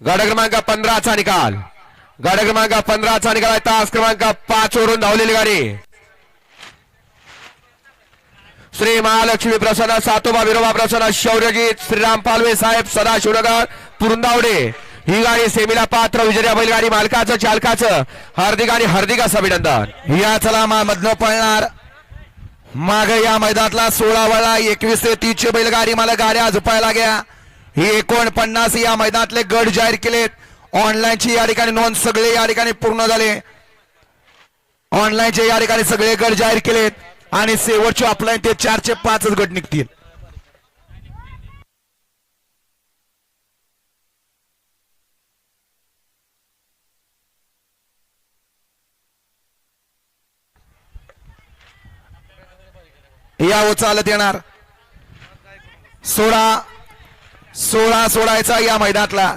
गड क्रमांक पंधराचा निकाल. गड क्रमांक पंधराचा निकाल आहे. तास क्रमांक पाच वरून धावलेली गाडी. श्री महालक्ष्मी प्रसन्न सातोबा विरोबा प्रसन्न शौर्यजीत श्रीराम पालवे साहेब सदाशिवनगर पुरुंदावडे. ही गाडी सेमीला पात्र विजया बैलगाडी मालकाचं चालकाचं. हार्दिक आणि हार्दिक असं अभिनंदन. या चला मधनं पळणार माग या मैदानातला सोळा वळा एकवीस ते तीसशे बैलगाडी मला गाड्या झुपायला घ्या ही एकोणपन्नास या मैदानातले गट जाहीर केलेत. ऑनलाईनची या ठिकाणी नोंद सगळे या ठिकाणी पूर्ण झाले. ऑनलाईनचे या ठिकाणी सगळे गट जाहीर केलेत. आणि शेवटचे ऑफलाईन ते चारशे पाचच गट निघतील. या चालत येणार सोळा सोळा सोडायचा या मैदानातला.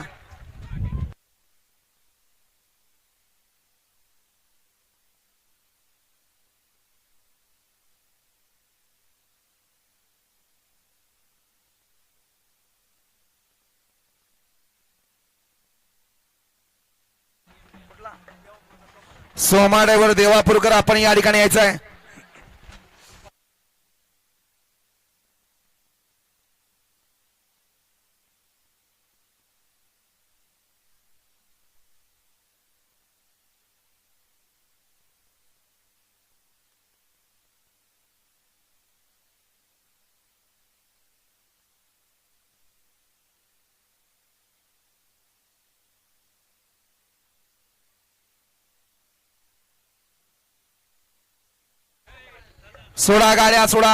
सोमाड्यावर देवापूरकर आपण या ठिकाणी यायचं आहे सोडा गाड्या सोडा.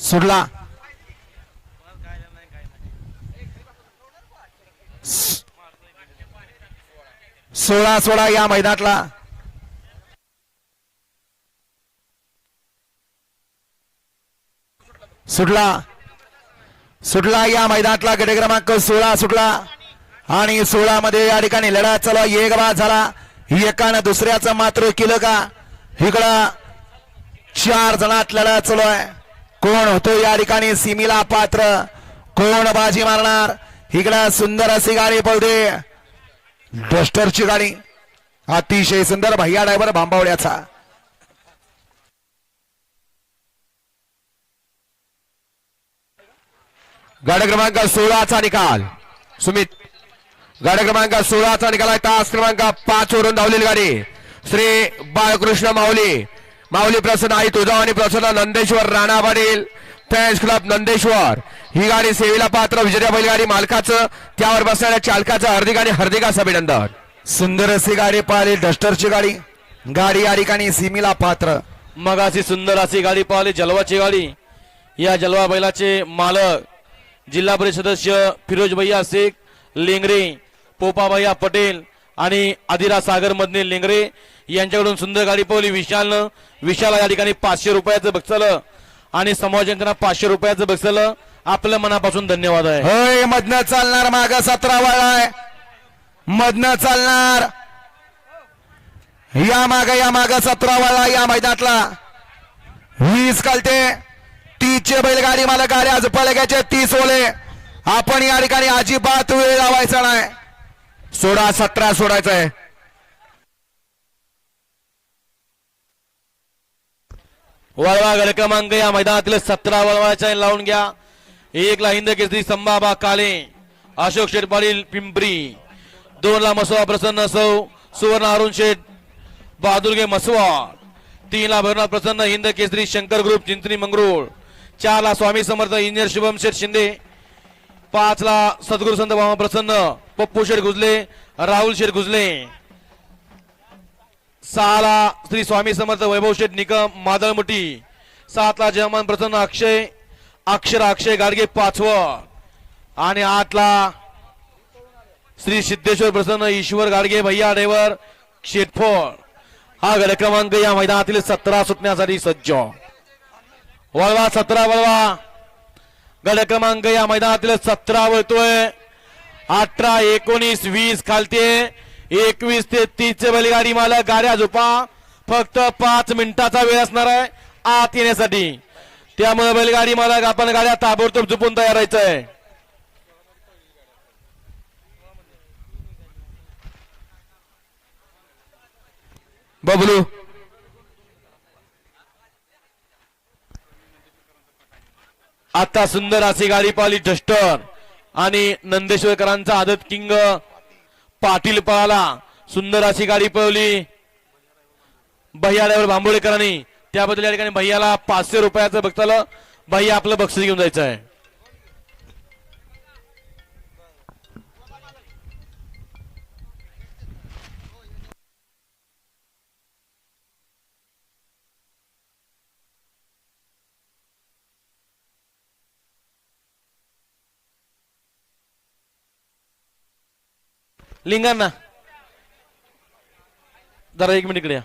सोडला. सोळा सोळा या मैदानातला. सुटला. सुटला या मैदानातला गट क्रमांक सोळा सुटला. आणि सोळा मध्ये या ठिकाणी लढा चालू आहे. एक बाद झाला. एकानं दुसऱ्याचं मात्र केलं का? इकडं चार जणात लढा चालू आहे. कोण होतो या ठिकाणी? सिमीला पात्र. कोण बाजी मारणार? इकडं सुंदर अशी गाडी पळते. डस्टरची गाडी. अतिशय सुंदर. भैया डायव्हर भांबावड्याचा गाडी क्रमांक सोळाचा निकाल. सुमित गाडी क्रमांक सोळाचा निकाल आहे. तास क्रमांक पाच वरून धावलेली गाडी. श्री बाळकृष्ण माऊली. माऊली प्रसन्न आई तुळजावानी प्रसन्न Nandeshwar Rana Patil. Fans club Nandeshwar. ही गाडी सेवेला पात्र विजया बैलगाडी मालकाचं त्यावर बसणाऱ्या चालकाचं हार्दिक आणि हार्दिक असं अभिनंदन. सुंदर अशी गाडी पाहिली डस्टरची गाडी. गाडी या ठिकाणी सिमीला पात्र. मग अशी सुंदर अशी गाडी पाहिली जलवाची गाडी. या जलवा बैलाचे मालक जिल्हा परिषद सदस्य फिरोज भैया शेख लेंगरे पोपाभैया पटेल आणि आदिरा सागर मधने लेंगरे यांच्याकडून सुंदर गाडी पवली विशालनं विशाल या ठिकाणी पाचशे रुपयाचं बक्षलं आणि समाजकांना पाचशे रुपयाचं बक्षलं आपलं मनापासून धन्यवाद आहे. होय मधनं चालणार माग सतरा वाळाय मधनं चालणार. या माग या माग सतरा वाळा या मैदानातला. वीस कालते तीसचे बैलगाडी मला गाडी आज पळग्याचे तीस ओले. आपण या ठिकाणी अजिबात वेळ लावायचा नाही. सोळा सतरा सोडायचं आहे वळवा गड क्रमांक या मैदानातील सतरा वळवाच्या लावून घ्या. एक ला हिंद केसरी संभाबा काले अशोक शेठ पाटील पिंपरी. दोनला मसवा प्रसन्न सौ सुवर्ण अरुण शेठ बहादुरगे मसवा तीनला भरणा प्रसन्न हिंद केसरी शंकर ग्रुप चिंचणी मंगरूळ. चार ला स्वामी समर्थ इंजिनियर शुभम शेठ शिंदे. पाच ला सद्गुरू संत बाबा प्रसन्न पप्पू शेठ गुजले राहुल शेठ गुजले सहाला श्री स्वामी समर्थ वैभव शेठ निकम मादळमुठी सातला जयमान प्रसन्न अक्षय अक्षर अक्षय गाडगे पाचवं. आणि आठला श्री सिद्धेश्वर प्रसन्न ईश्वर गाडगे भैया डेवर शेटफोळ. हा गड क्रमांक या मैदानातील सतरा सुटण्यासाठी सज्ज. वळवा सतरा वळवा. गड क्रमांक या मैदानातील सतरा वळतोय. अठरा एकोणीस वीस खालते एकवीस ते तीसचे बैलगाडी मालक गाड्या झोपा. फक्त पाच मिनिटाचा वेळ असणार आहे. आत येण्यासाठी. त्यामुळे बैलगाडी मालक आपण गाड्या ताबडतोब झोपून तयार राहायचं आहे बबलू आता सुंदर अशी गाडी पाहिली डस्टर आणि नंदेश्वरकरांचा आदत किंग. पाटील पळाला. सुंदर अशी गाडी पळवली. भैयाड्यावर भांबोळेकरांनी त्याबद्दल या ठिकाणी भैयाला पाचशे रुपयाचं बघताल. भैया आपलं बक्षीस घेऊन जायचं आहे लिंगांना. जरा एक मिनिट इकडे या.